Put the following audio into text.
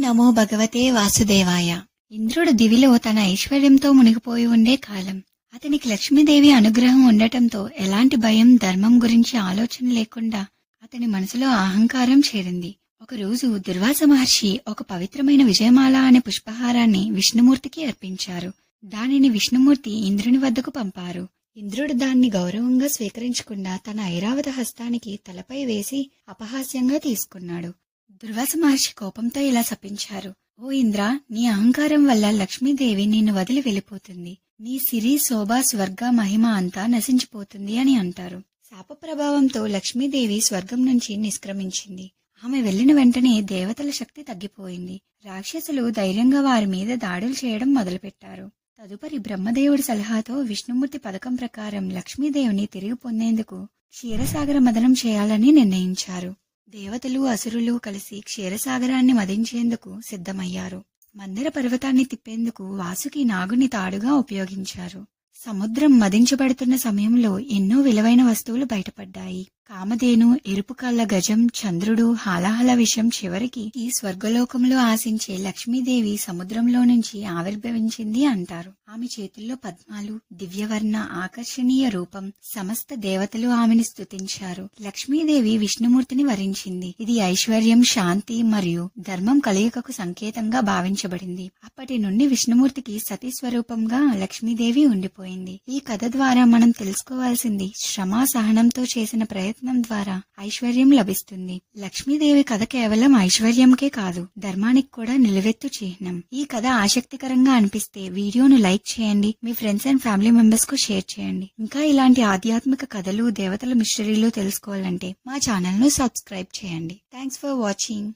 నమో భగవతే వాసుదేవాయ. ఇంద్రుడు దివిలో తన ఐశ్వర్యంతో మునిగిపోయి ఉండే కాలం. అతనికి లక్ష్మీదేవి అనుగ్రహం ఉండటంతో ఎలాంటి భయం ధర్మం గురించి ఆలోచన లేకుండా అతని మనసులో అహంకారం చేరింది. ఒకరోజు దుర్వాస మహర్షి ఒక పవిత్రమైన విజయమాల అనే పుష్పహారాన్ని విష్ణుమూర్తికి అర్పించారు. దానిని విష్ణుమూర్తి ఇంద్రుని వద్దకు పంపారు. ఇంద్రుడు దాన్ని గౌరవంగా స్వీకరించకుండా తన ఐరావత హస్తానికి తలపై వేసి అపహాస్యంగా తీసుకున్నాడు. దుర్వాస మహర్షి కోపంతో ఇలా శపించారు. ఓ ఇంద్ర నీ అహంకారం వల్ల లక్ష్మీదేవి నిన్ను వదిలి వెళ్ళిపోతుంది. నీ సిరి శోభ స్వర్గ మహిమ అంతా నశించిపోతుంది అని అంటారు. శాప ప్రభావంతో లక్ష్మీదేవి స్వర్గం నుంచి నిష్క్రమించింది. ఆమె వెళ్ళిన వెంటనే దేవతల శక్తి తగ్గిపోయింది. రాక్షసులు ధైర్యంగా వారి మీద దాడులు చేయడం మొదలుపెట్టారు. తదుపరి బ్రహ్మదేవుడి సలహాతో విష్ణుమూర్తి పథకం ప్రకారం లక్ష్మీదేవిని తిరిగి పొందేందుకు క్షీరసాగర మదనం చేయాలని నిర్ణయించారు. దేవతలు అసురులు కలిసి క్షీరసాగరాన్ని మదించేందుకు సిద్ధమయ్యారు. మందిర పర్వతాన్ని తిప్పేందుకు వాసుకి నాగుని తాడుగా ఉపయోగించారు. సముద్రం మదించబడుతున్న సమయంలో ఎన్నో విలువైన వస్తువులు బయటపడ్డాయి. కామధేను ఎరుపు కళ్ళ గజం చంద్రుడు హాలాహల విషయం చివరికి ఈ స్వర్గలోకంలో ఆశించే లక్ష్మీదేవి సముద్రంలో నుంచి ఆవిర్భవించింది అంటారు. ఆమె చేతుల్లో పద్మాలు దివ్యవర్ణ ఆకర్షణీయ రూపం సమస్త దేవతలు ఆమెను స్తుతించారు. లక్ష్మీదేవి విష్ణుమూర్తిని వరించింది. ఇది ఐశ్వర్యం శాంతి మరియు ధర్మం కలయికకు సంకేతంగా భావించబడింది. అప్పటి నుండి విష్ణుమూర్తికి సతీ స్వరూపంగా లక్ష్మీదేవి ఉండిపోయింది. ఈ కథ ద్వారా మనం తెలుసుకోవాల్సింది శ్రమ సహనంతో చేసిన ప్రయత్నం ప్రయత్నం ద్వారా ఐశ్వర్యం లభిస్తుంది. లక్ష్మీదేవి కథ కేవలం ఐశ్వర్యంకే కాదు ధర్మానికి కూడా నిలువెత్తు చిహ్నం. ఈ కథ ఆసక్తికరంగా అనిపిస్తే వీడియోను లైక్ చేయండి మీ ఫ్రెండ్స్ అండ్ ఫ్యామిలీ మెంబర్స్కు షేర్ చేయండి. ఇంకా ఇలాంటి ఆధ్యాత్మిక కథలు దేవతల మిస్టరీలు తెలుసుకోవాలంటే మా ఛానల్ను సబ్స్క్రైబ్ చేయండి. Thanks for watching.